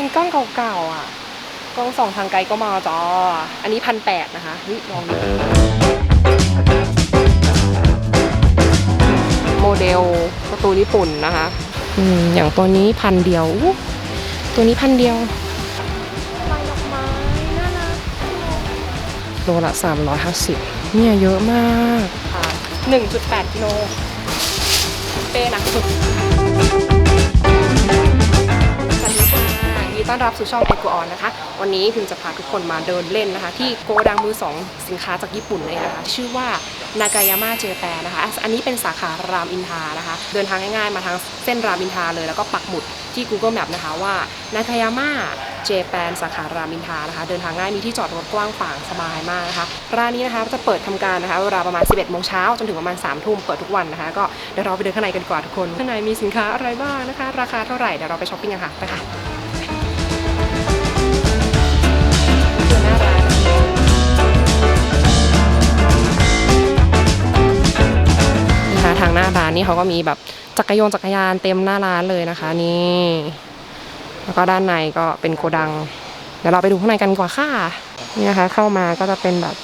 เป็นกล้องเก่าๆอะ กล้องส่องทางไกลก็มาจ้าอันนี้พันแปดนะคะเฮ้ยลองดูโมเดลการ์ตูนญี่ปุ่นนะคะอืมอย่างตัวนี้พันเดียวอู้ตัวนี้พันเดียวลายดอกไม้น่ารักโลละ350เนี่ยเยอะมากค่ะ1.8กิโล เป้หนักสุด ต้อนรับสู่ช่องไอ o ออนนะคะ วันนี้พิมจะพาทุกคนมาเดินเล่นนะคะ ที่โกดังมือสองสินค้าจากญี่ปุ่นเลยนะคะ ชื่อว่านากายาม่าเจแปนนะคะ อันนี้เป็นสาขารามอินทานะคะ เดินทางง่ายๆ มาทางเส้นรามอินทาเลย แล้วก็ปักหมุดที่ Google Map นะคะว่านากายาม่าเจแปนสาขารามอินทานะคะ เดินทางง่ายมีที่จอดรถกว้างขวางสบายมากนะคะ ร้านนี้นะคะจะเปิดทำการนะคะเวลาประมาณ 11โมงเช้าจนถึงประมาณ3ทุ่มเปิดทุกวันนะคะ ก็เดี๋ยวเราไปเดินข้างในกันดีกว่าทุกคน ข้างในมีสินค้าอะไรบ้างนะคะ ราคาเท่าไหร่เดี๋ยวเราไปช้อปปิ้งกันค่ะไปค่ะ ทางหน้าร้านนี่เขาก็มีแบบจักรยานจักรยานเต็มหน้าร้านเลยนะคะนี่แล้วก็ด้านในก็เป็นโกดัง เดี๋ยวเราไปดูข้างในกันกว่าค่ะนี่นะคะ เข้ามาก็จะเป็นแบบ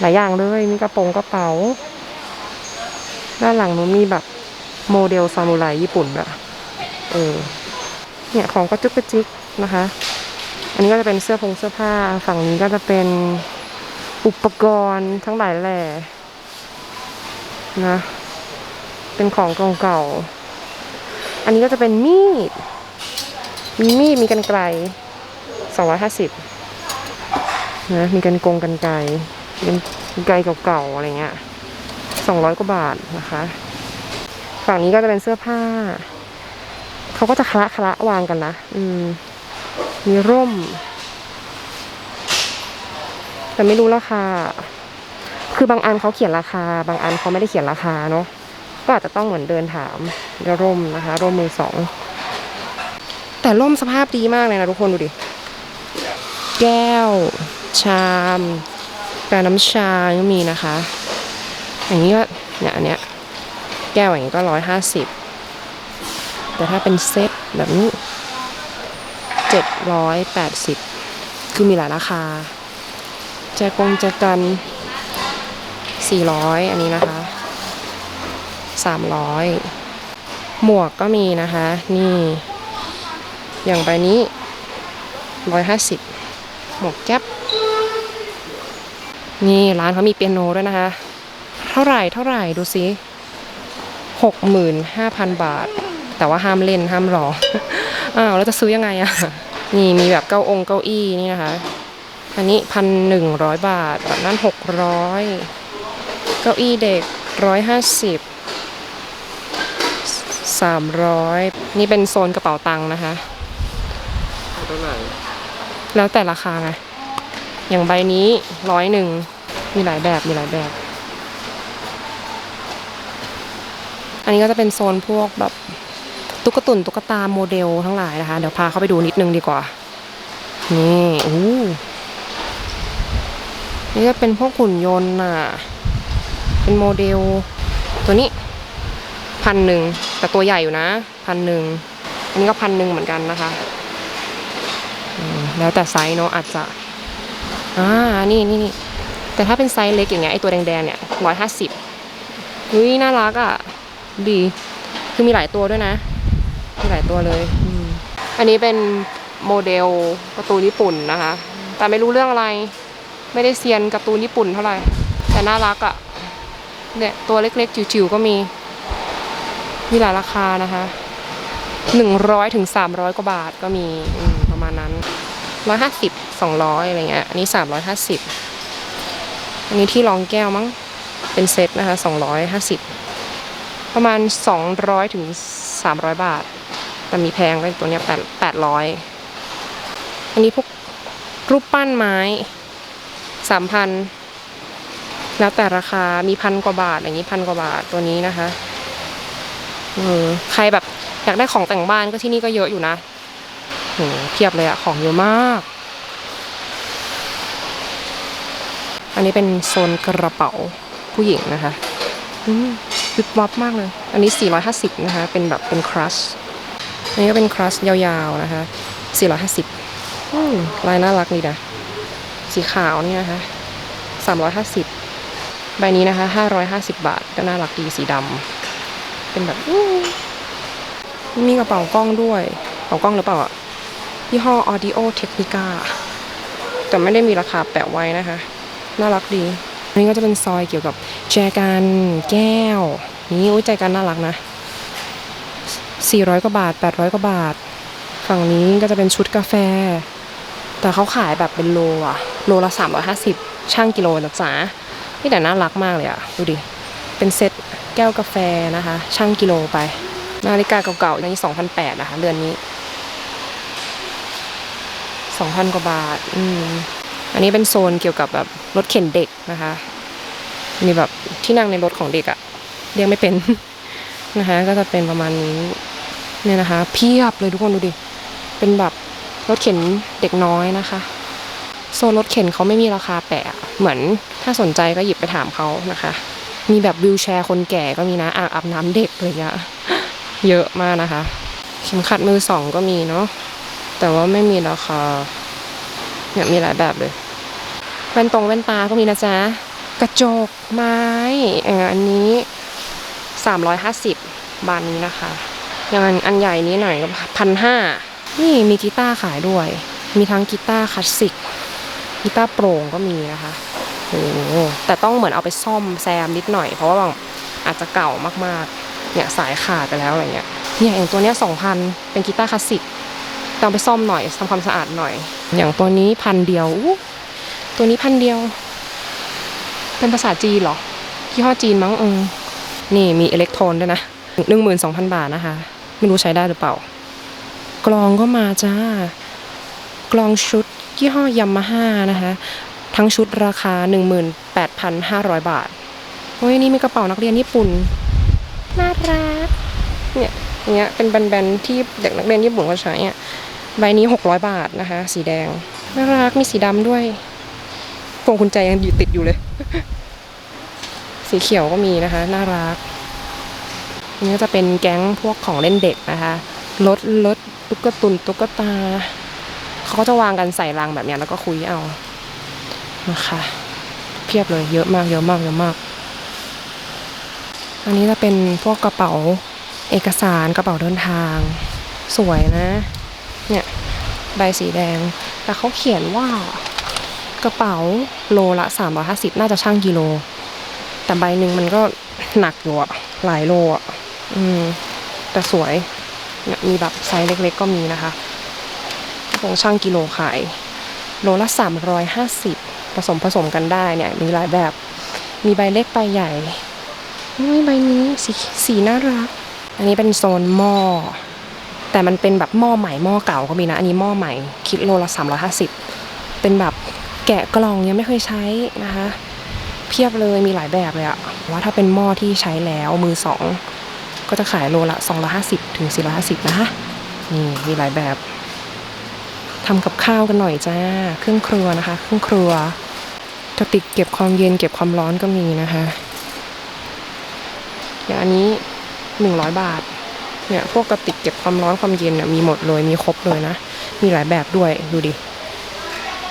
หลายอย่างเลยมีกระโปรงกระเป๋า ด้านหลังนู้นมีแบบโมเดลซามูไรญี่ปุ่นแบบเออเนี่ยของก็จุกกระจิกนะคะ อันนี้ก็จะเป็นเสื้อผงเสื้อผ้าฝั่งนี้ก็จะเป็นอุปกรณ์ทั้งหลายแหล่นะ เป็นของเก่าๆ อันนี้ก็จะเป็นมีด มีมีด มีกันไกลสองร้อยห้าสิบนะมีกันกงกันไกลกันไกลเก่าๆ อะไรเงี้ยสองร้อยกว่าบาทนะคะ ฝั่งนี้ก็จะเป็นเสื้อผ้า เขาก็จะคละคละวางกันนะ อืม มีร่ม แต่ไม่รู้ราคา คือบางอันเขาเขียนราคา บางอันเขาไม่ได้เขียนราคาเนาะ ก็อาจจะต้องเหมือนเดินถามเดี๋ยวร่มนะคะร่มมือสองแต่ร่มสภาพดีมากเลยนะทุกคนดูดิ แก้ว ชามกาน้ำชาก็มีนะคะ อย่างนี้ก็เนี่ยอันเนี้ยแก้วอย่างนี้ก็ร้อยห้าสิบแต่ถ้าเป็นเซตแบบนี้เจ็ดร้อยแปดสิบคือมีหลายราคาแจกงแจกันสี่ร้อยอันนี้นะคะ สามร้อยหมวกก็มีนะคะ นี่ อย่างใบนี้ร้อยห้าสิบหมวกแก๊ปนี่ร้านเขามีเปียโนด้วยนะคะ เท่าไหร่เท่าไหร่ดูสิหกหมื่นห้าพันบาท แต่ว่าห้ามเล่นห้ามรออ้าวแล้วจะซื้อยังไงอะนี่มีแบบเก้าองค์เก้าอี้นี่นะคะ อันนี้พันหนึ่งร้อยบาทแบบนั้นหกร้อยเก้าอี้เด็กร้อยห้าสิบ สามร้อยนี่เป็นโซนกระเป๋าตังค์นะคะเท่าไหร่แล้วแต่ราคาไงอย่างใบนี้ร้อยหนึ่งมีหลายแบบมีหลายแบบ อันนี้ก็จะเป็นโซนพวกแบบตุ๊กตุนตุ๊กตาโมเดลทั้งหลายนะคะ เดี๋ยวพาเข้าไปดูนิดนึงดีกว่า นี่อู้นี่จะเป็นพวกหุ่นยนต์น่ะ เป็นโมเดล ตัวนี้พันหนึ่ง แต่ตัวใหญ่อยู่นะพันหนึ่งอันนี้ก็พันหนึ่งเหมือนกันนะคะ แล้วแต่ไซส์เนาะอาจจะอ่านี่นี่นี่แต่ถ้าเป็นไซส์เล็กอย่างเงี้ยไอตัวแดงๆเนี่ยร้อยห้าสิบอุ้ยน่ารักอะ่ะดี คือมีหลายตัวด้วยนะ มีหลายตัวเลย อันนี้เป็นโมเดลการ์ตูญี่ปุ่นนะคะ แต่ไม่รู้เรื่องอะไร ไม่ได้เซียนการ์ตูนญี่ปุ่นเท่าไหร่ แต่น่ารักอะ่ะเนี่ยตัวเล็กๆจิ๋วๆก็มี มีหลายราคานะคะหนึ่งร้อยถึงสามร้อยกว่าบาทก็มีมประมาณนั้นร้อยห้าสิบสองร้อยอะไรเงี้ยอันนี้สามร้อยห้าสิบอันนี้ที่รองแก้วมั้งเป็นเซตนะคะสองร้อยห้าสิบประมาณสองร้อยถึงสามร้อยบาท แต่มีแพงก็ตัวเนี้ยแปดแปดร้อยอันนี้พวกรูปปั้นไม้สามพันแล้วแต่ราคามีพันกว่าบาท อย่างนี้พันกว่าบาทตัวนี้นะคะ ใครแบบอยากได้ของแต่งบ้านก็ที่นี่ก็เยอะอยู่นะโหเพียบเลยอะของเยอะมาก อันนี้เป็นโซนกระเป๋าผู้หญิงนะคะอืมวิบวับมากเลย อันนี้ 450 นะคะ เป็นแบบเป็นครัชอันนี้ก็เป็นครัชยาวๆนะคะ 450ลายน่ารักดีนะ สีขาวนี่นะคะ 350 ใบนี้นะคะ 550 บาท ก็น่ารักดีสีดำ เป็นแบบมีกระเป๋ากล้องด้วยกระเป๋ากล้องหรือเปล่าอะยี่ห้อ Audio Technica แต่ไม่ได้มีราคาแปะไว้นะคะ น่ารักดี อันนี้ก็จะเป็นซอยเกี่ยวกับแจกันแก้ว นี่อุ้ยใจกันน่ารักนะ 400 กว่าบาท 800 กว่าบาท ฝั่งนี้ก็จะเป็นชุดกาแฟ แต่เขาขายแบบเป็นโลอะโลละ 350 ช่างกิโลนะจ๊ะนี่แต่น่ารักมากเลยอะดูดิ เป็นเซ็ต แก้วกาแฟนะคะ ช่างกิโลไป นาฬิกาเก่าๆนี่2,008 นะคะเรือนนี้ 2,000 กว่าบาท อืม อันนี้เป็นโซนเกี่ยวกับแบบรถเข็นเด็กนะคะ มีแบบที่นั่งในรถของเด็กอะเรียกไม่เป็นนะคะ ก็จะเป็นประมาณนี้ เนี่ยนะคะ เพียบเลยทุกคนดูดิ เป็นแบบรถเข็นเด็กน้อยนะคะโซนรถเข็นเขาไม่มีราคาแปะ เหมือนถ้าสนใจก็หยิบไปถามเขานะคะ มีแบบวิวแชร์คนแก่ก็มีนะอ่างอาบน้ำเด็กอะไรเงี้ยเยอะมากนะคะ เข็มขัดมือสองก็มีเนาะแต่ว่าไม่มีราคาเนี่ยมีหลายแบบเลยแว่นตรงแว่นตาก็มีนะจ๊ะกระจกไม้อะอันนี้ 350 บาทนี้นะคะอย่างอันใหญ่นี้หน่อยก็พันห้านี่มีกีตาร์ขายด้วย มีทั้งกีตาร์คลาสสิกกีตาร์โปร่งก็มีนะคะ โอ้โหแต่ต้องเหมือนเอาไปซ่อมแซมนิดหน่อย เพราะว่าบางอาจจะเก่ามากๆ เนี่ยสายขาดไปแล้วอะไรเงี้ย เนี่ยอย่างตัวเนี้ยสองพันเป็นกีตาร์คลาสสิกต้องไปซ่อมหน่อยทำความสะอาดหน่อย อย่างตัวนี้พันเดียว ตัวนี้พันเดียว เป็นภาษาจีนเหรอยี่ห้อจีนมั้งเออนี่มีอิเล็กโทรนด้วยนะหนึ่งหมื่นสองพันบาทนะคะ ไม่รู้ใช้ได้หรือเปล่า กลองก็มาจ้ากลองชุดยี่ห้อยามาฮ่านะคะ ทั้งชุดราคา 18,500 บาทโอ้ยนี่มีกระเป๋านักเรียนญี่ปุ่น น่ารัก เนี่ยเงี้ยเป็นแบนๆที่เด็กนักเรียนญี่ปุ่นเขาใช้อะใบนี้ 600 บาทนะคะ สีแดง น่ารักมีสีดำด้วยพวงกุญแจยังอยู่ติดอยู่เลย สีเขียวก็มีนะคะ น่ารักนนี้ก็จะเป็นแก๊งพวกของเล่นเด็กนะคะรถรถตุ๊กตุนตุ๊กตา เขาก็จะวางกันใส่รังแบบนี้แล้วก็คุยเอา นะคะเพียบเลยเยอะมากเยอะมากเยอะมาก อันนี้จะเป็นพวกกระเป๋าเอกสารกระเป๋าเดินทาง สวยนะ เนี่ยใบสีแดง แต่เขาเขียนว่ากระเป๋าโลละ 350 น่าจะช่างกิโล แต่ใบหนึ่งมันก็หนักอยู่อะหลายโลอะอืม แต่สวยเนี่ยมีแบบไซส์เล็กๆก็มีนะคะตรงช่างกิโลขาย โลละ 350 ผสมผสมกันได้เนี่ยมีหลายแบบ มีใบเล็กใบใหญ่อุ้ยใบนี้สีสีน่ารัก อันนี้เป็นโซนหม้อแต่มันเป็นแบบหม้อใหม่หม้อเก่าก็มีนะ อันนี้หม้อใหม่คิดโลละ 350 เป็นแบบแกะกล่องยังไม่เคยใช้นะคะ เพียบเลยมีหลายแบบเลยอะว่าถ้าเป็นหม้อที่ใช้แล้วมือสองก็จะขายโลละ 250ถึง450นะคะนี่มีหลายแบบ ทำกับข้าวกันหน่อยจ้า เครื่องครัวนะคะ เครื่องครัวกระติกเก็บความเย็นเก็บความร้อนก็มีนะคะอย่างอันนี้100บาท เนี่ยพวกกระติกเก็บความร้อนความเย็นเนี่ยมีหมดเลยมีครบเลยนะ มีหลายแบบด้วยดูดิ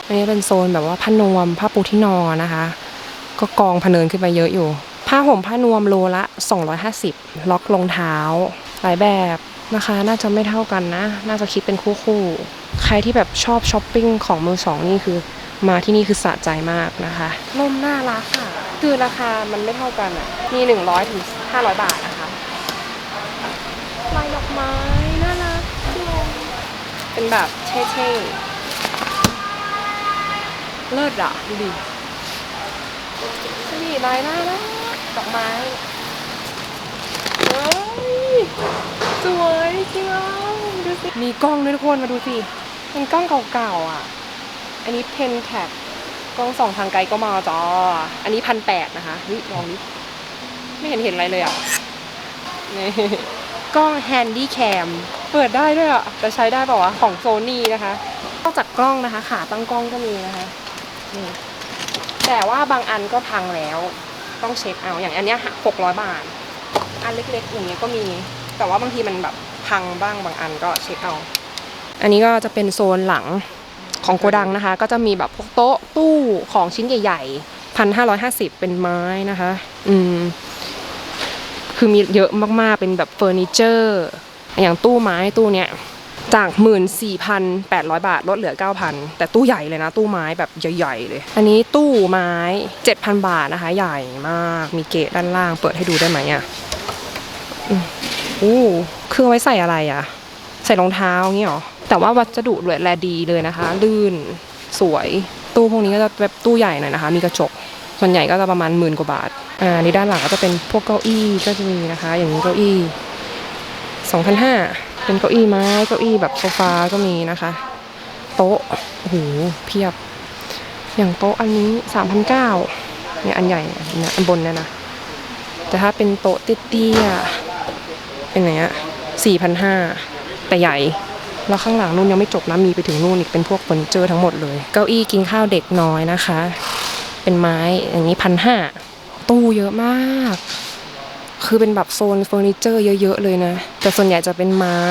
อันนี้เป็นโซนแบบว่าผ้านวมผ้าปูที่นอนนะคะ ก็กองพเนินขึ้นไปเยอะอยู่ ผ้าห่มผ้านวมโลละ 250 ล็อกรองเท้า หลายแบบนะคะ น่าจะไม่เท่ากันนะ น่าจะคิดเป็นคู่คู่ ใครที่แบบชอบช้อปปิ้งของมือสองนี่คือ มาที่นี่คือสะใจมากนะคะร่มน่ารักค่ะ คือราคามันไม่เท่ากันอะมี100ถึง500บาทนะคะลายดอกไม้น่ารักจังเลยเป็นแบบเท่ๆเลิศอะดูดินี่ลายน่ารักดอกไม้เฮ้ยสวยจริงอะดูสิมีกล้องด้วยทุกคนมาดูสิ เป็นกล้องเก่าๆอะ อันนี้เพนแท็กกล้องส่องทางไกลก็มาจ้าอันนี้พันแปดนะคะเฮ้ยลองดิไม่เห็นเห็นอะไรเลยอะนี่กล้องแฮนดี้แคมเปิดได้ด้วยอะแต่ใช้ได้ป่าวะของโซนี่นะคะนอกจากกล้องนะคะ ขาตั้งกล้องก็มีนะคะนี่แต่ว่าบางอันก็พังแล้ว ต้องเช็คเอาอย่างอันเนี้ยหกร้อยบาท อันเล็กๆอย่างเงี้ยก็มี แต่ว่าบางทีมันแบบพังบ้างบางอันก็เช็คเอา อันนี้ก็จะเป็นโซนหลังของโกดังนะคะ ก็จะมีแบบพวกโต๊ะตู้ของชิ้นใหญ่ๆพันห้าร้อยห้าสิบเป็นไม้นะคะ อืม คือมีเยอะมากๆเป็นแบบเฟอร์นิเจอร์ อย่างตู้ไม้ตู้เนี้ยจาก 14,800 บาท ลดเหลือ 9,000 แต่ตู้ใหญ่เลยนะ ตู้ไม้แบบใหญ่ๆเลย อันนี้ตู้ไม้ 7,000 บาทนะคะ ใหญ่มาก มีเกะด้านล่าง เปิดให้ดูได้ไหมอะอืมอู้คือไว้ใส่อะไรอะ ใส่รองเท้าอย่างงี้หรอ แต่ว่าวัสดุเหลือแลดีเลยนะคะ ลื่นสวย ตู้พวกนี้ก็จะแบบตู้ใหญ่หน่อยนะคะ มีกระจก ส่วนใหญ่ก็จะประมาณหมื่นกว่าบาท อ่านี่ด้านหลังก็จะเป็นพวกเก้าอี้ก็จะมีนะคะ อย่างนี้เก้าอี้2,500เป็นเก้าอี้ไม้ เก้าอี้แบบโซฟาก็มีนะคะ โต๊ะ โอ้โห เพียบ อย่างโต๊ะอันนี้3,900เนี่ยอันใหญ่เนี่ยอันบนเนี่ยนะ แต่ถ้าเป็นโต๊ะเตี้ยๆเป็นอย่างเงี้ย4,500แต่ใหญ่ แล้วข้างหลังนู่นยังไม่จบนะมีไปถึงนู่นอีกเป็นพวกเฟอร์นิเจอร์ทั้งหมดเลย เก้าอี้กินข้าวเด็กน้อยนะคะ เป็นไม้อย่างนี้พันห้าตู้เยอะมาก คือเป็นแบบโซนเฟอร์นิเจอร์เยอะๆเลยนะ แต่ส่วนใหญ่จะเป็นไม้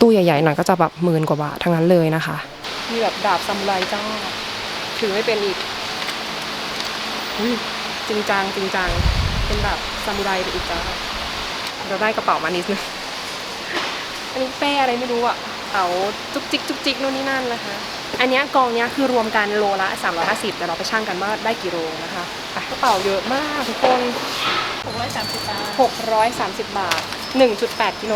ตู้ใหญ่ๆหน่อยก็จะแบบหมื่นกว่าบาททั้งนั้นเลยนะคะ มีแบบดาบซามูไรจ้าถือไม่เป็นอีกจริงจังจริงจังเป็นแบบซามูไรไปอีกจ้าเราได้กระเป๋ามานิดนึง อันนี้เป้อะไรไม่รู้อะ เอาจุกจิกจุกจิกนู่นนี่นั่นนะคะ อันเนี้ยกองเนี้ยคือรวมกันโลละ 350แต่เราไปชั่งกันว่าได้กี่โลนะคะอะกระเป๋าเยอะมากทุกคนหกร้อยสามสิบบาท630 บาท 1.8กิโล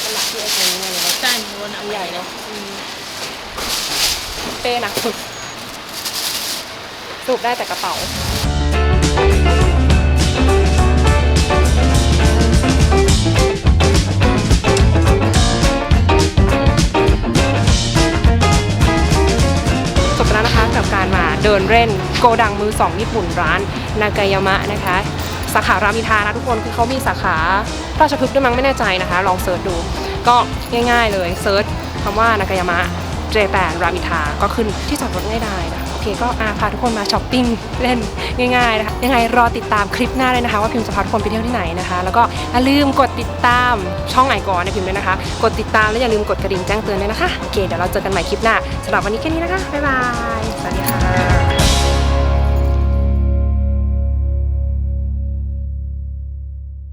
เป็นหลักที่ไอ้ตรงนี้เลยนะจ่ายหนูนะอันใหญ่เนาะอืมเป้หนักสุดสรุปได้แต่กระเป๋า เดินเล่น โกดังมือสองญี่ปุ่นร้านนากายามะนะคะ สาขารามินทานะทุกคนคือเขามีสาขาราชพฤกษ์ด้วยมั้งไม่แน่ใจนะคะ ลองเสิร์ชดู ก็ง่ายๆเลยเซิร์ชคำว่านากายามะเจแปนรามินทาก็ขึ้นที่จอดรถง่ายได้นะโอเคก็อาพาทุกคนมาช้อปปิ้งเล่นง่ายๆนะคะยังไงรอติดตามคลิปหน้าเลยนะคะ ว่าพิมพ์จะพาทุกคนไปเที่ยวที่ไหนนะคะ แล้วก็อย่าลืมกดติดตามช่องไหนก่อนในพิมพ์ด้วยนะคะ กดติดตามและอย่าลืมกดกระดิ่งแจ้งเตือนด้วยนะคะโอเคเดี๋ยวเราเจอกันใหม่คลิปหน้าสำหรับวันนี้แค่นี้นะคะบ๊ายบายสวัสดีค่ะ